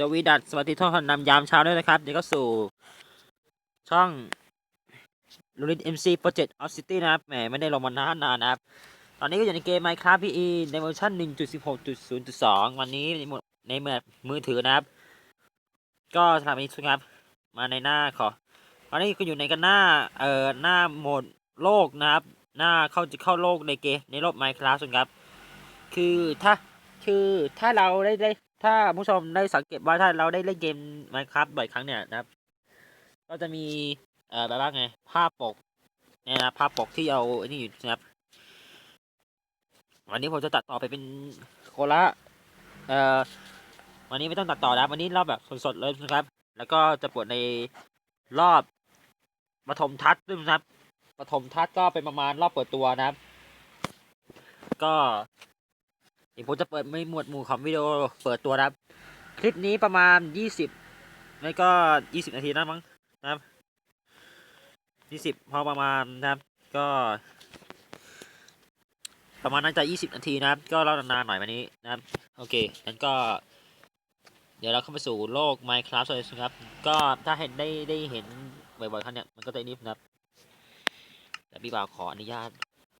สวีดัสสวัสดีทุกคนนำยามเช้าด้วยนะครับ เดี๋ยวก็สู่ช่องลูรินเอ็มซีโปรเจกต์ออฟซิตี้นะครับ แหมไม่ได้ลงมานานนานนะครับ ตอนนี้ก็อยู่ในเกม Minecraft PE ในเวอร์ชัน1.16.0.2วันนี้ในหมดในแบบมือถือนะครับ ก็สำหรับวันนี้ครับ มาในหน้าขอ ตอนนี้ก็อยู่ในกันหน้า เอ่อ หน้าโหมดโลกนะครับ หน้าเข้าจะเข้าโลกในเกมในโลก Minecraft ส่วนครับ คือถ้าคือถ้าเราได้ได้ ถ้าผู้ชมได้สังเกตว่าถ้าเราได้เล่นเกม Minecraft บ่อยครั้งเนี่ยนะครับ ก็จะมีเอ่อแบบว่าไง ภาพปกเนี่ยนะภาพปกที่เอาไอ้นี่อยู่นะครับ วันนี้ผมจะตัดต่อไปเป็นโคละเอ่อวันนี้ไม่ต้องตัดต่อนะวันนี้รอบแบบสดๆเลยนะครับ แล้วก็จะปวดในรอบปฐมทัศน์ด้วยนะครับปฐมทัศน์ก็เป็นประมาณรอบเปิดตัวนะครับ ก็ ดี๋ยวผมจะเปิดไม่หมวดหมู่ของวิดีโอเปิดตัวครับ คลิปนี้ประมาณยี่สิบไม่ก็ยี่สิบนาทีนะมั้งนะครับยี่สิบพอประมาณนะครับก็ ประมาณน่าจะยี่สิบนาทีนะครับ ก็เล่านานๆหน่อยวันนี้นะครับ โอเคงั้นก็ เดี๋ยวเราเข้าไปสู่โลก Minecraft เลยนะครับ ก็ถ้าเห็นได้ได้เห็นบ่อยๆครั้งเนี้ยมันก็จะนิดนะครับแต่พี่บ่าวขออนุญาต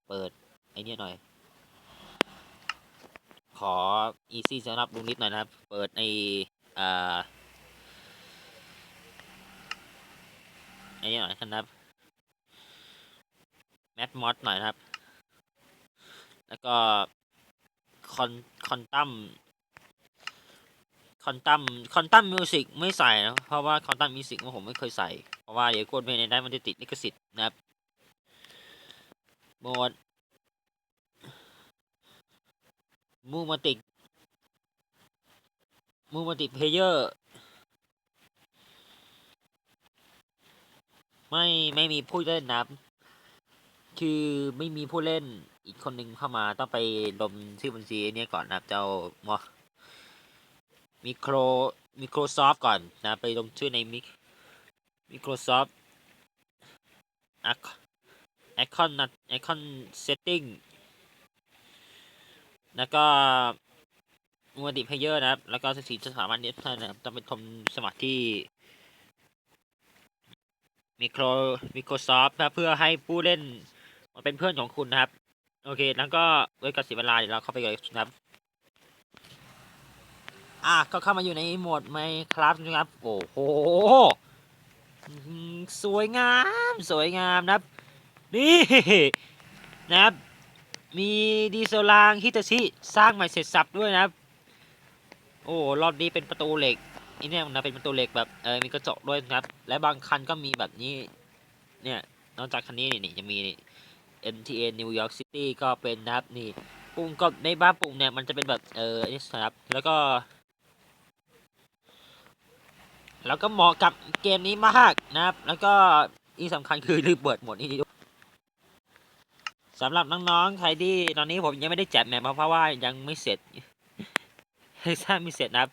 เปิดไอเนี่ยหน่อย ขอ easy สำหรับลุงนิดหน่อยนะครับ เปิดในอ่าไอ้เนี่ยหน่อยนะครับ map mod หน่อยนะครับ แล้วก็คอนคอนตัมคอนตัมคอนตัมมิวสิกไม่ใส่นะเพราะว่าคอนตัมมิวสิกผมไม่เคยใส่ เพราะว่าเดี๋ยวกดเพลงในได้มันจะติดลิขสิทธิ์นะครับโหมด มูมาติกมูมาติกเพเยอร์ ไม่ไม่มีผู้เล่นนะครับคือไม่มีผู้เล่นอีกคนหนึ่งเข้ามาต้องไปลมชื่อบัญชีเนี้ยก่อนนะครับเจ้ามอมิโครมิโครซอฟก่อนนะไปลงชื่อในมิมิโครซอฟไอคอนนะไอคอนเซตติ้ง แล้วก็มัลติเพเยอร์นะครับ แล้วก็สถิติสถาบันเน็ตนะครับต้องเป็นทมสมัครที่มิโครมิโครซอฟเพื่อให้ผู้เล่นมาเป็นเพื่อนของคุณนะครับ โอเค แล้วก็ด้วยกับเสียเวลาเดี๋ยวเราเข้าไปเลยนะครับอะก็เข้ามาอยู่ในโหมดไมครับนะครับ โอ้โหสวยงาม สวยงามนะครับ นี่นะครับ มีดีเซลลางฮิตาชิสร้างใหม่เสร็จสับด้วยนะครับ โอ้รอบนี้เป็นประตูเหล็กอันเนี้ยมันเป็นประตูเหล็กแบบเออมีกระจกด้วยนะครับ และบางคันก็มีแบบนี้เนี่ยนอกจากคันนี้นี่จะมี MTA New York City ก็เป็นนะครับนี่ปุ่มกดในบ้านปุ่มเนี่ยมันจะเป็นแบบเออนี่นะครับแล้วก็ แล้วก็เหมาะกับเกมนี้มากนะครับ แล้วก็อีกสำคัญคือลืมเปิดหมดนี้ สำหรับน้องๆ ใครที่ตอนนี้ผมยังไม่ได้แจกแมปเพราะว่ายังไม่เสร็จสร้างไม่เสร็จนะครับ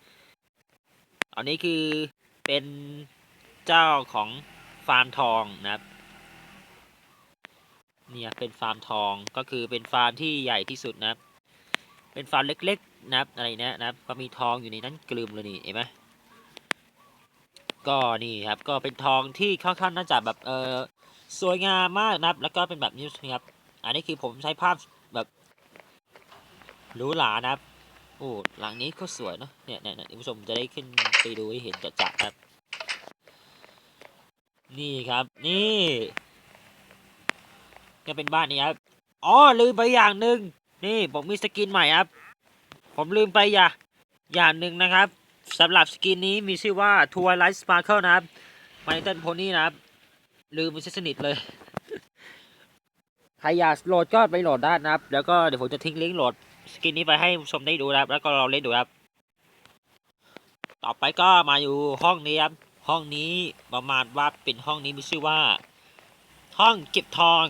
อันนี้คือเป็นเจ้าของฟาร์มทองนะครับ เนี่ยเป็นฟาร์มทองก็คือเป็นฟาร์มที่ใหญ่ที่สุดนะครับ เป็นฟาร์มเล็กๆนะครับอะไรเนี้ยนะครับ ก็มีทองอยู่ในนั้นกลืมเลยนี่เห็นไหมก็นี่ครับก็เป็นทองที่ค่อนข้างน่าจะแบบเออสวยงามมากนะครับ แล้วก็เป็นแบบนี้นะครับ อันนี้คือผมใช้ภาพแบบหรูหรานะครับโอ้หลังนี้ก็สวยเนอะเนี่ยเนี่ยท่านผู้ชมจะได้ขึ้นไปดูให้เห็นจัดๆครับ นี่ครับนี่ก็เป็นบ้านนี้ครับอ๋อลืมไปอย่างหนึ่งนี่ผมมีสกินใหม่ครับ ผมลืมไปอย่าอย่างหนึ่งนะครับสำหรับสกินนี้มีชื่อว่า Twilight Sparkle นะครับไมเติลโพนี่นะครับ ลืมไปสนิทเลย รอยากโหลดก็ไปโหลดได้นะครับ แล้วก็เดี๋ยวผมจะทิ้งลิงก์โหลดสกินนี้ไปให้ชมได้ดูนะครับ แล้วก็เราเล่นดูครับ ต่อไปก็มาอยู่ห้องนี้ครับ ห้องนี้ประมาณว่าเป็นห้องนี้มีชื่อว่า ห้องเก็บทอง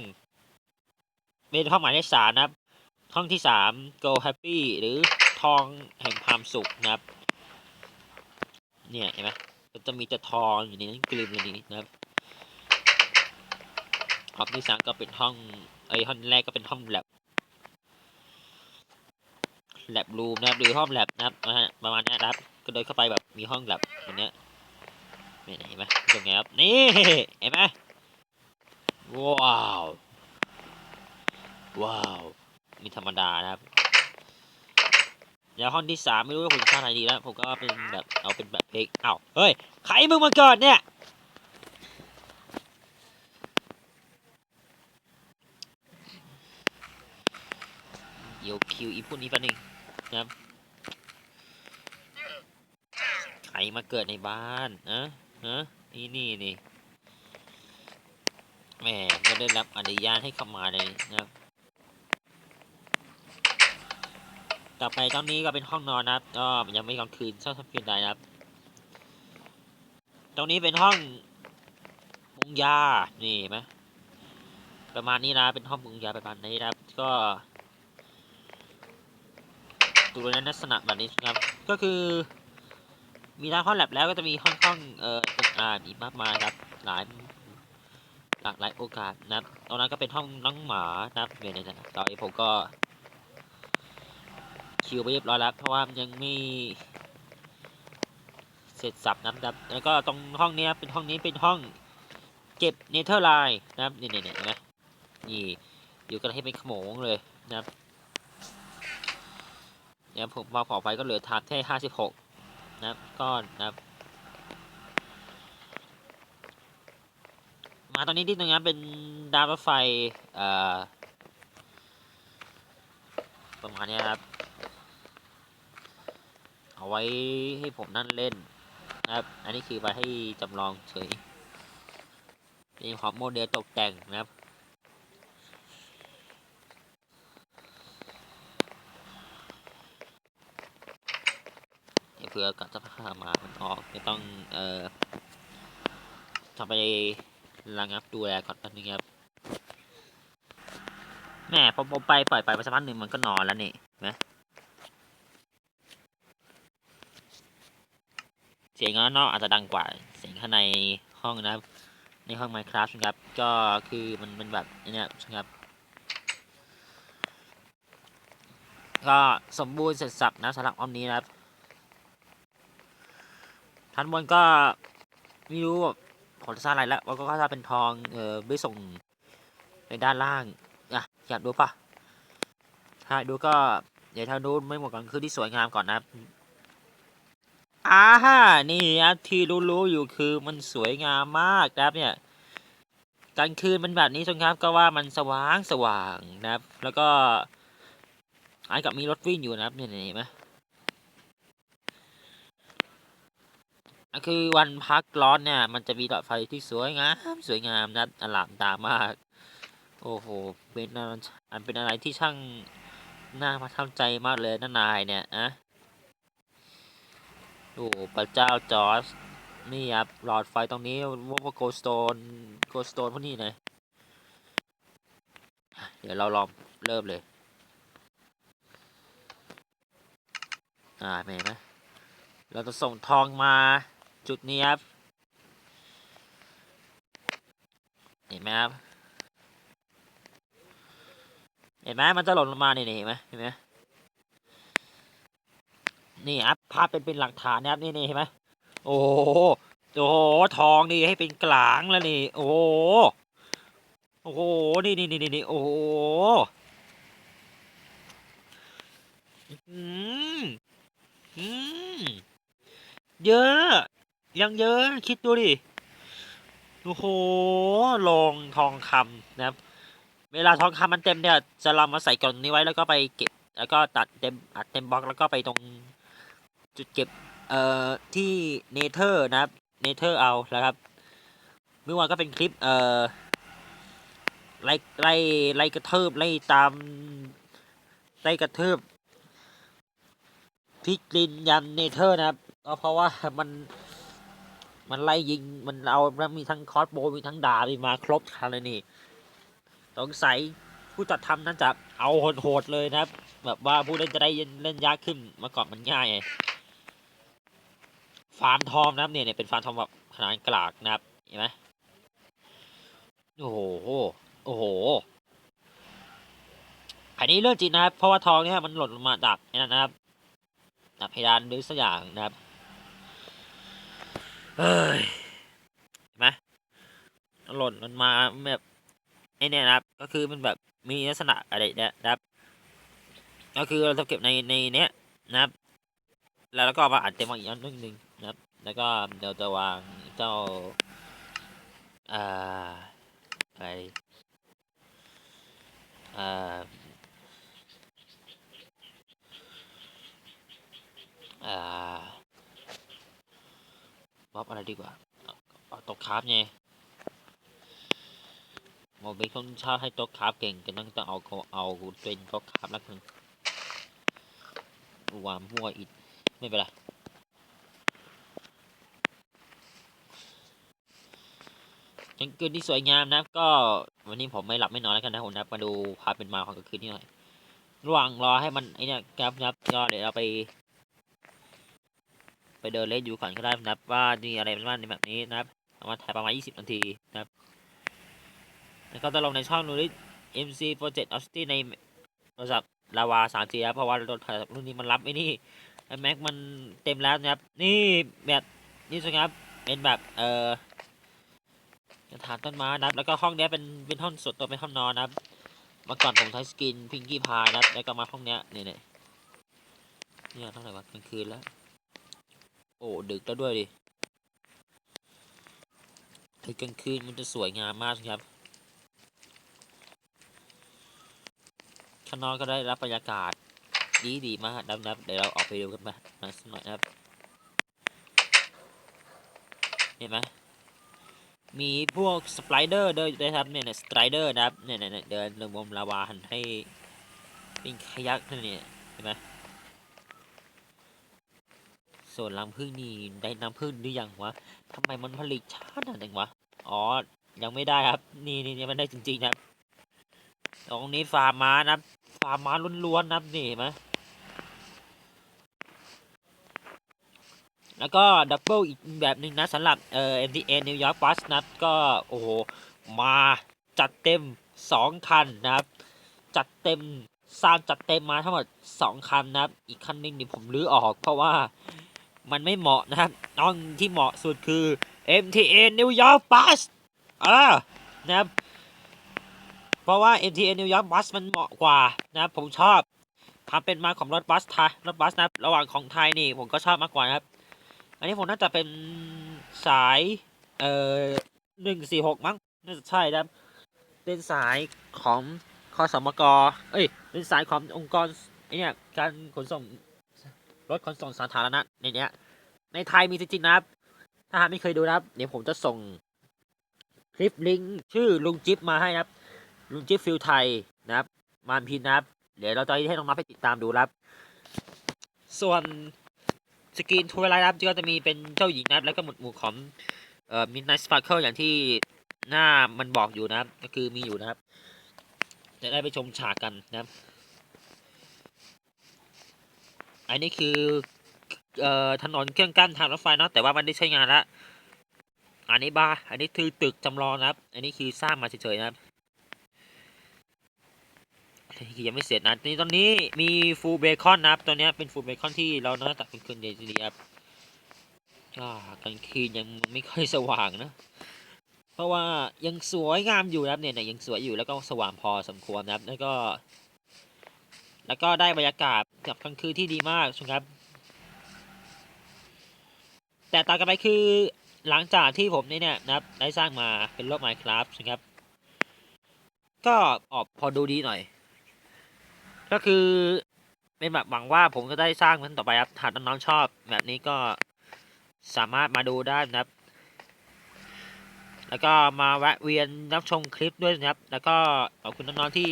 เป็นห้องหมายเลขสามนะครับ ห้องที่สาม go happy หรือทองแห่งความสุขนะครับ เนี่ยเห็นไหมก็จะมีแต่ทองอยู่ในนั้นกลืมอยู่ในนี้นะครับห้องที่สามก็เป็นห้อง ไอยห้องแรกก็เป็นห้องแลบแลบรูมนะครับหรือห้องแลบนะครับนะฮะประมาณนี้นะครับ ก็เดินเข้าไปแบบมีห้องแบบอย่างเนี้ยนี่เห็นไหมตรงไงครับนี่เห็นไหมว้าว ว้าวมีธรรมดานะครับแล้วห้องที่สามไม่รู้ว่าผมจะสร้างอะไรดีแล้ว ผมก็เป็นแบบเอาเป็นแบบเพลงอ้าวเฮ้ยใครมึงมาเกิดเนี่ย เดี๋ยวคิวอีพวกนี้แป๊บนึงนะครับใครมาเกิดในบ้านนะนะนี่นี่นี่แหมไม่ได้รับอนุญาตให้เข้ามาเลยนะครับ ต่อไปตอนนี้ก็เป็นห้องนอนนะครับก็ยังไม่กลางคืนเช้าทำคืนใดนะครับ ตรงนี้เป็นห้องปรุงยา นี่เห็นไหมประมาณนี้นะ เป็นห้องปรุงยาประมาณนี้นะครับ ก็ ตัวนั้นลักษณะแบบนี้ครับ ก็คือ มีทั้งห้องแลบแล้วก็จะมีห้องห้องเอ่ออ่านอีกมากมายครับหลายหลากหลายโอกาสนะครับตรงนั้นก็เป็นห้องน้องหมานะครับเนี่ยนี่ยเนี่ยตอนนี้ผมก็คิวไปเรียบร้อยแล้วเพราะว่ายังไม่เสร็จสับนะครับ แล้วก็ตรงห้องนี้เป็นห้องนี้เป็นห้องเก็บเนเธอร์ไลน์นะครับนี่นี่นี่นไหมนี่อยู่กันให้เป็นขโมงเลยนะครับ เนี่ยผมมาขอไปก็เหลือทาร์แค่ห้าสิบหกนะครับก้อนนะครับมาตอนนี้ที่ตรงนี้เป็นดาวรถไฟเอ่อประมาณนี้ครับ เอาไว้ให้ผมนั่นเล่นนะครับ อันนี้คือไปให้จำลองเฉยนี่ของโมเดลตกแต่งนะครับ เผื่อกับจะพามามันออกไม่ต้องเอ่อทำไประงับดูแลก่อนแป๊บนึงครับแม่พอผมไปปล่อยไปไปสักพักหนึ่งมันก็นอนแล้วนี่นไหมเสียงข้างนอกอาจจะดังกว่า เสียงข้างในห้องนะครับ ในห้อง Minecraft นะครับ ก็คือมันเป็นแบบนี้นะครับ ก็สมบูรณ์เสร็จสับนะสำหรับอ้อมนี้นะครับ ทันบนก็ไม่รู้ผมจะสร้างอะไรแล้วแล้วก็ถ้าเป็นทองเออไปส่งในด้านล่างอะอยากดูปะถ้าดูก็เดี๋ยวถ้าดูไม่หมดก่อนคือที่สวยงามก่อนนะครับอ่าฮะนี่ครับที่รู้ๆอยู่คือมันสวยงามมากนะครับเนี่ยกลางคืนมันแบบนี้ชมครับก็ว่ามันสว่างสว่างนะครับ แล้วก็ไอ้กับมีรถวิ่งอยู่นะครับเนี่ยเห็นไหมอะ คือวันพักร้อนเนี่ย มันจะมีหลอดไฟที่สวยงามสวยงามนะอลามตามาก โอ้โหเป็นอันเป็นอะไรที่ช่างน่าประทับใจมากเลยนะนายเนี่ยอะโอ้พระเจ้าจอร์จนี่ครับหลอดไฟตรงนี้ว่าโกสโตนโกสโตนพวกนี้เลยเดี๋ยวเราลองเริ่มเลย อ่าเห็นไหมเราจะส่งทองมา จุดนี้ครับ เห็นไหมครับ เห็นไหมมันจะหล่นลงมาเนี่ยเห็นไหมเห็นไหมนี่ครับภาพเป็นเป็นหลักฐานนะครับนี่นี่เห็นไหมโอ้โหโอ้โหทองนี่ให้เป็นกลางแล้วนี่ โอ้โหโอ้โหนี่นี่นี่นี่โอ้โหอืมอืมเยอะ ยังเยอะคิดดูดิโอ้โหลงทองคำนะครับ เวลาทองคำมันเต็มเนี่ยจะเรามาใส่กล่องนี้ไว้แล้วก็ไปเก็บ แล้วก็ตัดเต็มอัดเต็มบล็อกแล้วก็ไปตรงจุดเก็บเอ่อที่เนเธอร์นะครับเนเธอร์เอานะครับเมื่อวานก็เป็นคลิปเอ่อไล่ไล่ไล่กระเทิบไล่ตามไล่กระเทิบพิกลินยันเนเธอร์นะครับก็เพราะว่ามัน มันไล่ยิงมันเอามีทั้งคอสโบมีทั้งดาบมีมาครบคันเลยนี่สงสัยผู้จัดทำนั่นจะเอาโหดๆเลยนะครับ แบบว่าผู้เล่นจะได้เล่นยากขึ้นเมื่อก่อนมันง่ายไงฟาร์มทองนะครับเนี่ยเนี่ยเป็นฟาร์มทองแบบขนาดกลากนะครับเห็นไหมโอ้โหโอ้โหอันนี้เรื่องจริงนะครับ เพราะว่าทองเนี่ยมันหล่นลงมาจากไอ้นั่นนะครับจากเพดานหรือสักอย่างนะครับ เฮ้ยเห็นไหมหล่นมันมาแบบไอเนี่ยนะครับ ก็คือมันแบบมีลักษณะอะไรเนี่ยนะครับ ก็คือเราจะเก็บในในเนี้ยนะครับ แล้วแล้วก็มาอัดเต็มอีกอันนึงนะครับ แล้วก็เดี๋ยวจะวางเจ้าอ่าอะไรอ่า บ๊อบอะไรดีกว่าเอาเอาตกคราฟไงโมบิคนชอบให้ตกคราฟเก่งก็ต้องต้องเอาเอาเอาเป็นตกคราฟแล้วกันวางมั่วอีกไม่เป็นไรกลางคืนที่สวยงามนะครับ ก็วันนี้ผมไม่หลับไม่นอนแล้วกันนะผมนะมาดูภาพเป็นมาของกลางคืนนี่หน่อยระหว่างรอให้มันไอเนี่ยครับนะครับก็เดี๋ยวเราไป ไปเดินเล่นอยู่ก่อนก็ได้นะครับ ว่ามีอะไรบ้างในแบบนี้นะครับประมาณถ่ายประมาณ 20 นาทีนะครับ แล้วก็จะลงในช่องนูริ MC Project o u t i ในโทรศัพท์ลาวา 3G ครับเพราะว่ารถถ่ายรุ่นนี้มันรับไอ้นี่แม็กมันเต็มแล้วนะครับ นี่แบบนี่สิครับเป็นแบบเอ่อกระถางต้นไม้นะครับ แล้วก็ห้องนี้เป็นเป็นห้องส่วนตัวเป็นห้องนอนนะครับเมื่อก่อนผมใช้สกินพิงกี้พายนะครับแล้วก็มาห้องเนี้ยเนี่ยเนี่ยเนี่ยเท่าไหร่วะกลางคืนแล้ว โอ้ดึกแล้วด้วยดิคือกลางคืนมันจะสวยงามมากครับข้างนอกก็ได้รับบรรยากาศดีดีมากนับนับเดี๋ยวเราออกไปดูกันมาสักหน่อยนะครับ เห็นไหมมีพวกสไปเดอร์เดินด้วยครับเนี่ยสไตรเดอร์นะครับเนี่ยเนี่ยเนี่ยเดินลงบนลาวาหันให้เป็นขยักนั่นเนี่ยเห็นไหม ส่วนรังผึ้งนี่ได้น้ำผึ้งหรือยังวะทำไมมันผลิตช้าหนังวะ อ๋อ ยังไม่ได้ครับ นี่นี่ยังไม่ได้จริงๆครับ ตรงนี้ฟาร์มม้านับฟาร์มม้าล้วนๆนะครับนี่เห็นไหมแล้วก็ดับเบิลอีกแบบหนึ่งนะสำหรับเอ่อ MTN New York Bus นะครับก็โอ้โห มาจัดเต็ม 2 คันนะครับ จัดเต็มสร้างจัดเต็มมาทั้งหมด 2 คันนะครับ อีกคันหนึงนี่ผมรื้อออกเพราะว่า มันไม่เหมาะนะครับต้องที่เหมาะสุดคือ MTN New York Bus เออนะครับ เพราะว่า MTN New York Bus มันเหมาะกว่านะครับผมชอบความเป็นมาของรถบัสไทยรถบัสนะครับระหว่างของไทยนี่ผมก็ชอบมากกว่านะครับ อันนี้ผมน่าจะเป็นสายเอ่อหนึ่งสี่หกมั้งน่าจะใช่นะครับ เป็นสายของคอสมกเอ้ยเป็นสายขององค์กรไอเนี่ยการขนส่ง รถขนส่งสาธารณะในเนี้ย ในไทยมีจริงๆนะครับ ถ้าหากไม่เคยดูนะครับ เดี๋ยวผมจะส่งคลิปลิงก์ชื่อลุงจิ๊บมาให้นะครับ ลุงจิ๊บฟิลไทยนะครับมานพินนะครับ เดี๋ยวเราจะให้น้องมาไปติดตามดูนะครับ ส่วนสกรีนทัวร์ไลน์นะครับก็จะมีเป็นเจ้าหญิงนะครับ แล้วก็หมวดหมู่ของเอ่อมินไนสปาร์เคิลอย่างที่หน้ามันบอกอยู่นะครับ ก็คือมีอยู่นะครับ จะได้ไปชมฉากกันนะครับ อันนี้คือเอ่อถนนเครื่องกั้นทางรถไฟเนาะแต่ว่ามันได้ใช้งานแล้วอันนี้บ้าอันนี้คือตึกจำลองนะครับ อันนี้คือสร้างมาเฉยๆนะครับยังไม่เสร็จนะนี่ตอนนี้มีฟูเบคอนนะครับ ตัวเนี้ยเป็นฟูเบคอนที่เราเนาะตัดเป็นคืนเดียวดีครับก็กลางคืนยังไม่ค่อยสว่างนะ เพราะว่ายังสวยงามอยู่นะครับเนี่ยเนี่ยยังสวยอยู่แล้วก็สว่างพอสมควรนะครับแล้วก็ แล้วก็ได้บรรยากาศกับกลางคืนที่ดีมากครับ แต่ต่างกันไปคือหลังจากที่ผมนี่เนี่ยนะครับได้สร้างมาเป็นโลก Minecraft นะครับ ก็ออกพอดูดีหน่อย ก็คือเป็นแบบหวังว่าผมจะได้สร้างมันต่อไปครับหากน้องๆชอบ แบบนี้ก็สามารถมาดูได้นะครับ แล้วก็มาแวะเวียนรับชมคลิปด้วยนะครับ แล้วก็ขอบคุณน้องๆที่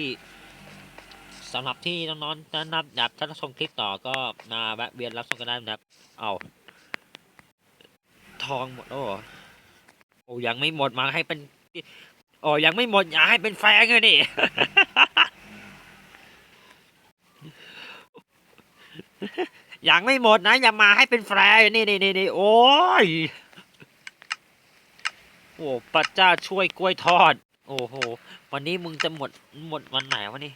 สำหรับที่น้องๆนั้นนับอยากจะรับชมคลิปต่อก็มาแวะเวียนรับชมกันได้นะครับ เอา ทองหมดแล้วโอ้ยังไม่หมดมาให้เป็นโอ้ยังไม่หมดอย่าให้เป็นแฟงเลยนี่ยังไม่หมดนะ อย่ามาให้เป็นแฟร์นี่นี่นี่นี่โอ้ยโอ้พระเจ้าช่วยกล้วยทอด โอ้โห วันนี้มึงจะหมดหมดวันไหนวะนี่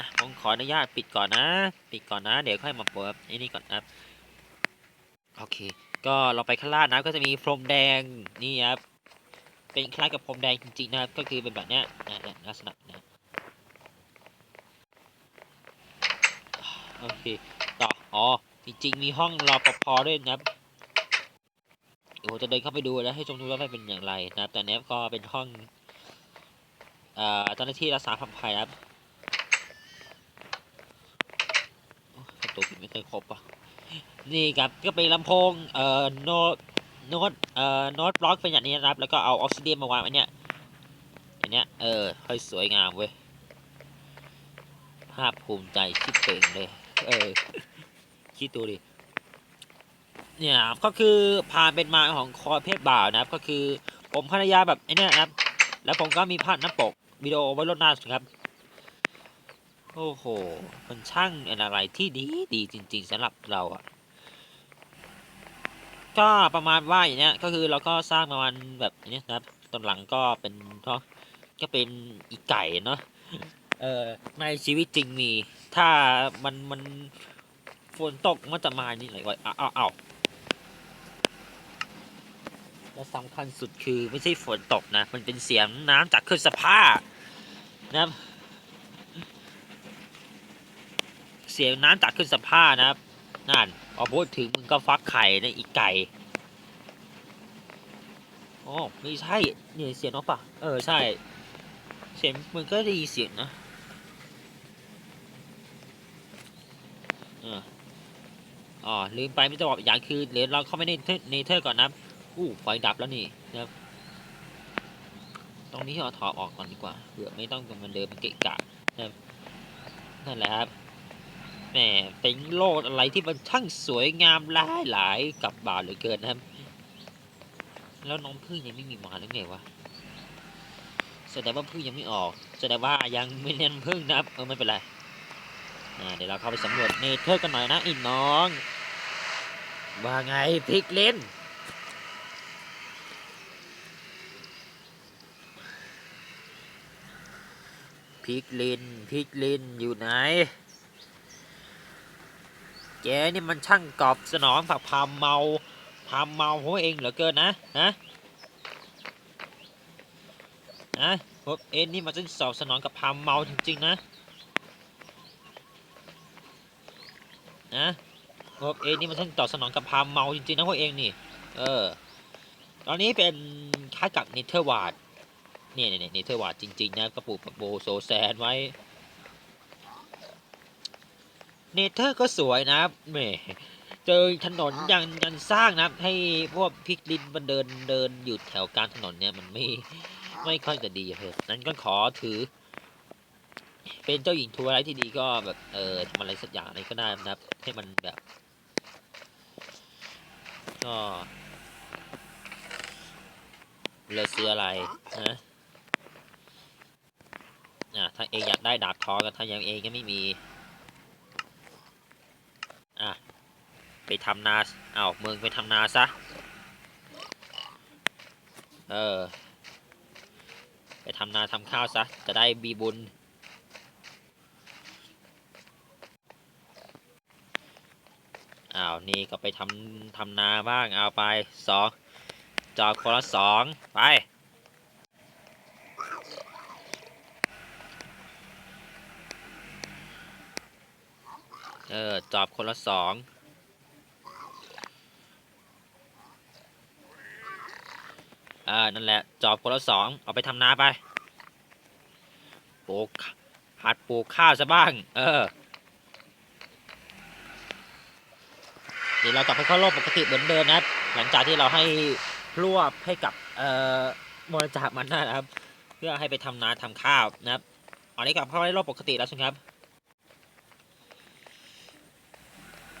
นะผมขออนุญาตปิดก่อนนะ ปิดก่อนนะ เดี๋ยวค่อยมาเปิดไอ้นี่ก่อนครับ โอเค ก็เราไปข้างล่างนะก็จะมีพรมแดงนี่ครับเป็นคล้ายกับพรมแดงจริงๆนะครับก็คือเป็นแบบเนี้ยนะลักษณะนี้ยโอเคต่ออ๋อจริงๆมีห้องรอปภด้วยนะครับเดี๋ยวผมจะเดินเข้าไปดูแล้วให้ชมดูว่ามันเป็นอย่างไรนะครับแต่เนี้ยก็เป็นห้องเอ่อเจ้าหน้าที่รักษาความปลอดภัยนะครับัวผิดไม่เคยครบอะนี่ครับก็เป็นลำโพงเอ่อโน้ตโน้ตเอ่อโน้ตบล็อกเป็นอย่างนี้นะครับ แล้วก็เอาออกซิเดียนมาวางไว้เนี่ยอย่างเนี้ยเออค่อยสวยงามเว้ยภาพภูมิใจชิบเป่งเลย เออคิดดูดิเนี่ยครับก็คือพานเป็นมาของคอเพศบ่าวนะครับ ก็คือผมภรรยาแบบไอ้เนี่ยนะครับ แล้วผมก็มีภาพน้าปกวิดีโอไว้ลดหน้าสุดครับ โอ้โห มันช่างเป็นอะไรที่ดีดีจริง ๆสำหรับเราอะก็ประมาณว่าอย่างเนี้ย ก็คือเราก็สร้างประมาณแบบนี้นะครับตอนหลังก็เป็นก็ก็เป็นอีไก่เนาะ เออในชีวิตจริงมี ถ้ามันมันฝนตกมันจะมานี่ไหนวะอ้าวอ้าวอ้าวและสำคัญสุดคือไม่ใช่ฝนตกนะ มันเป็นเสียงน้ำจากเครื่องสภานะครับ เสียงน้ำจากเครื่องสภานะครับนั่นพอพูดถึงมึงก็ฟักไข่ในอีกไก่อ๋อไม่ใช่เนี่ยเสียงน้องปะเออใช่ เสียงมึงก็ได้ยินเสียงนะอ๋อลืมไปไม่จะบอกอีกอย่างคือเดี๋ยวเราเข้าไปในเทในเทอร์ก่อนนะอู้ไฟดับแล้วนี่นะครับตรงนี้เราถอดออกก่อนดีกว่าเผื่อไม่ต้องตรงมันเดิมมันเกะกะนะนั่นแหละครับ แหมเป็นโลกอะไรที่มันช่างสวยงามหลายหลายกับบาทเหลือเกินนะครับ แล้วน้องพึ่งยังไม่มีมาหรือไงวะแสดงว่าพึ่งยังไม่ออกแสดงว่ายังไม่เล่นพึ่งนะครับเออไม่เป็นไรเดี๋ยวเราเข้าไปสำรวจเนเธอร์กันหน่อยนะอินน้อง ว่าไงพิกเลนพิกลินพิกลินอยู่ไหน แกนี่มันช่างกอบสนองผักพามเมาพามเมาพวเองเหลือเกินนะฮะนะพวกเอ็นนี่มันช่างสอบสนองกับพามเมาจริงๆนะนะพวกเองนี่มันช่างตอบสนองกับพามเมาจริงๆนะพวกเองนี่ เออ ตอนนี้เป็นคล้ายกับเนเธอร์วาดเนี่ยเนี่ยเนเธอร์วาดจริงๆนะกระปุกปักโบโซแซนไว้ เนเธอร์ก็สวยนะครับแหมเจอถนนยังยังสร้างนะครับ ให้พวกพิกลินมันเดินเดินอยู่แถวกลางถนนเนี่ยมันไม่ไม่ค่อยจะดีเลยนั้นก็ขอถือ เป็นเจ้าหญิงทัวร์ไรที่ดีก็แบบเออทำอะไรสักอย่างอะไรก็ได้นะครับ ให้มันแบบก็เลือซื้ออะไรนะอะถ้าเองอยากได้ดาบทองกันถ้ายังเองก็ไม่มี อะ ไปทำนาเอาวมึงไปทำนาซะ เออ ไปทำนาทำข้าวซะ จะได้มีบุญ อ้าว นี่ก็ไปทำทำนาบ้าง เอาไปสองจอคนละสองไป เออ จอบคนละสอง อ่านั่นแหละจอบคนละสองเอาไปทำนาไปปลูกหัดปลูกข้าวซะบ้าง เออเดี๋ยวเรากลับไปเข้าโลกปกติเหมือนเดิมนะครับ หลังจากที่เราให้รวบให้กับเอ่อบริจาคมันนะครับ เพื่อให้ไปทำนาทำข้าวนะครับอันนี้กลับเข้าในโลกปกติแล้วใช่ไหมครับ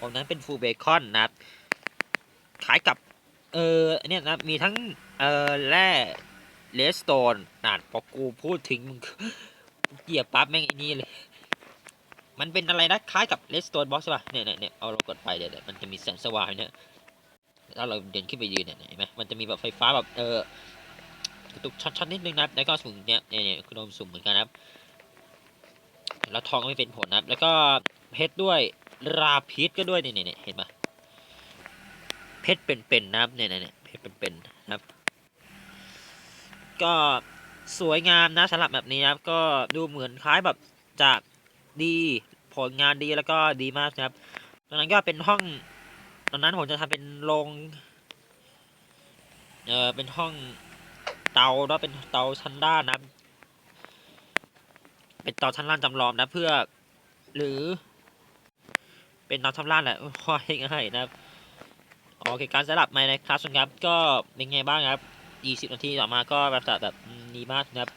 ผมนั้นเป็นฟูเบคอนนะครับขายกับ เออเนี่ยนะมีทั้งเออแร่เลสโตนนาดพอกูพูดถึงมึงเหยียบปั๊บแม่งไอ้นี่เลย มันเป็นอะไรนะคล้ายกับเลสโตนบ็อกซ์ป่ะเนี่ยเนี่ยเนี่ยเอาเรากดไปเดี๋ยวเดี๋ยวมันจะมีแสงสว่างเนี่ยถ้าเราเดินขึ้นไปยืนเนี่ยเห็นไหมมันจะมีแบบไฟฟ้าแบบเออกระตุกช็อตๆนิดนึงนะแล้วก็สุ่มเนี่ยเนี่ยเนี่ยคือโดนสุ่มเหมือนกันนะครับแล้วทองก็ไม่เป็นผลนะแล้วก็เพชรด้วยราพิษก็ด้วยเนี่ยเนี่ยเห็นไหม ชรเป็นๆนะครับเนี่ยเนี่ยเนี่ยเพชรเป็นๆนะครับ ก็สวยงามนะสำหรับแบบนี้นะครับ ก็ดูเหมือนคล้ายแบบจะดีผลงานดีแล้วก็ดีมากนะครับตอนนั้นก็เป็นห้อง ตอนนั้นผมจะทำเป็นโรงเออเป็นห้องเตาแล้วเป็นเตาชั้นด้านนะครับเป็นเตาชั้นล่างจำลองนะเพื่อ หรือ เป็นเตาชั้นล่างแหละว่าง่ายนะครับ โอเคการสลับไมค์ในคลาสครับก็เป็นไงบ้างครับ 20 นาทีต่อมาก็แบบแบบดีมากนะครับ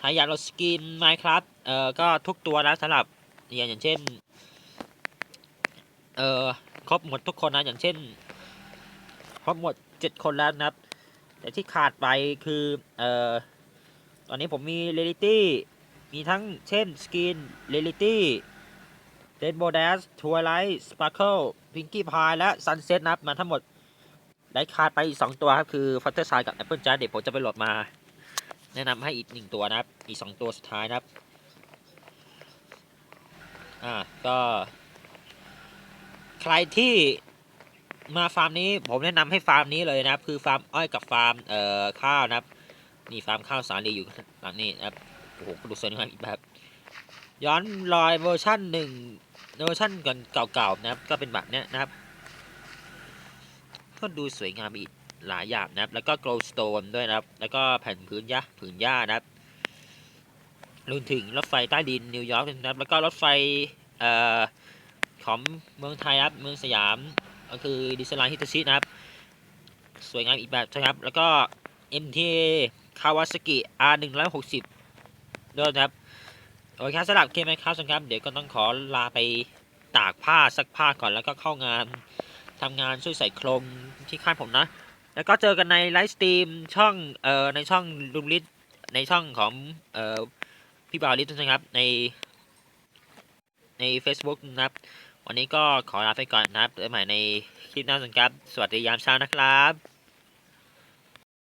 ถ้าอยากลดสกินไมค์ครับเอ่อก็ทุกตัวนะสำหรับอย่างอย่างเช่นเอ่อครบหมดทุกคนนะอย่างเช่นครบหมด 7 คนแล้วนะครับ แต่ที่ขาดไปคือเอ่อตอนนี้ผมมีเรลิตี้มีทั้งเช่นสกินเรลิตี้เรนโบว์แดสทัวร์ไลท์สปาร์เคิล พิงกี้พายและซันเซ็ตนะครับมาทั้งหมดได้ขาดไปอีก2ตัวครับ คือฟัตเตอร์ไซกับ Apple Jazz เดี๋ยวผมจะไปโหลดมา แนะนำให้อีก1ตัวนะครับ อีก2ตัวสุดท้ายนะครับ อ่า ก็ ใครที่มาฟาร์มนี้ผมแนะนำให้ฟาร์มนี้เลยนะครับ คือฟาร์มอ้อยกับฟาร์มเอ่อข้าวนะครับ นี่ฟาร์มข้าวสาลีอยู่หลังนี้นะครับโอ้โหดูสวยงามอีกแบบ ย้อนรอยเวอร์ชั่นหนึ่ง เวอร์ชั่นก่อนเก่าๆนะครับ ก็เป็นแบบเนี้ยนะครับ ก็ดูสวยงามอีกหลายอย่างนะครับ แล้วก็ glowstone ด้วยนะครับ แล้วก็แผ่นพื้นหญ้าผืนหญ้านะครับรวมถึงรถไฟใต้ดินนิวยอร์กนะครับ แล้วก็รถไฟเอ่อของเมืองไทยครับ เมืองสยาม ก็คือดิสไลน์ฮิตาชินะครับ สวยงามอีกแบบนะครับ แล้วก็ MTA Kawasaki R160 ด้วยนะครับ โอเคครับสำหรับเคมครับครับ เดี๋ยวก็ต้องขอลาไปตากผ้าซักผ้าก่อนแล้วก็เข้างานทำงานช่วยใส่โครงที่ค่ายผมนะ แล้วก็เจอกันในไลฟ์สตรีมช่องเอ่อในช่องลุงลิศในช่องของเอ่อพี่บ่าวลิศนะครับในใน Facebook นะครับ วันนี้ก็ขอลาไปก่อนนะครับเจอใหม่ในคลิปหน้าสครับ สวัสดียามเช้านะครับ